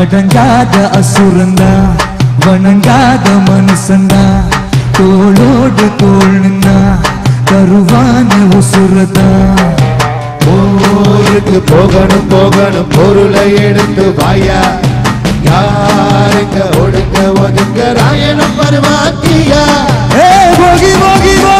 அடங்காத அசுரந்தா வணங்காத மனுஷந்தா தோளோடு தோள் நின்னா தருவான உசுரதா. ஊருக்கு போகணும் போகணும் பொருளை எடுத்து வாயா. யாருங்க ஒடுங்க ஒதுங்க ராயணம் பருவாக்கியா ஏ போகி போகி போகி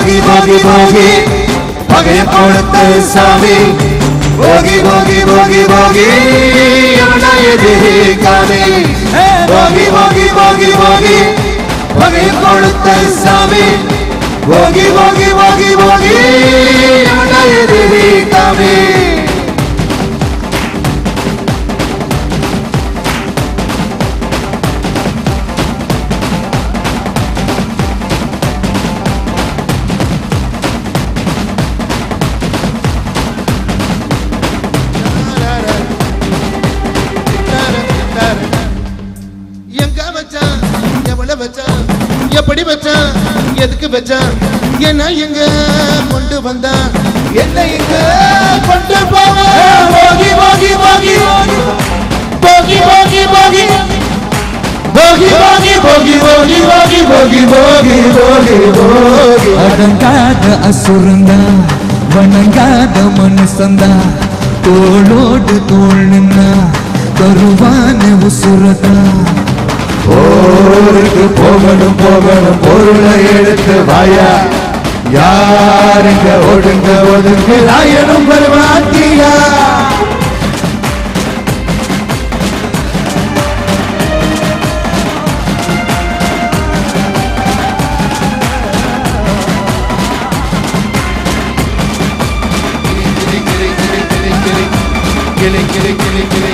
भोगी भोगी भोगी। भागे पड़ते सामी भोगी भोगी भोगी भोगी। अपना ये देह काने भोगी भोगी भोगी भोगी। भागे पड़ते सामी भोगी भोगी வச்சான் எவ்வளவு வச்சான் எப்படி வச்சான் எதுக்கு வச்சான் என்ன எங்க கொண்டு வந்தான் என்ன எங்க கொண்டு போகி போகி போகி. போகி போகி போகி. போகி போகி போகி போகி போகி போகி போகி போகி போகி. அடங்காத அசுரந்தா வணங்காத மனுஷந்தா தோளோடு தோல் நின்னா தருவான உசுரதா. ஊருக்கு போகணும் போகணும் பொருளை எடுத்து வாயா யாருங்க ஒடுங்க ஒதுங்கு ராயனும் வருவாத்தியா கிளி கிளி கிளி கிளி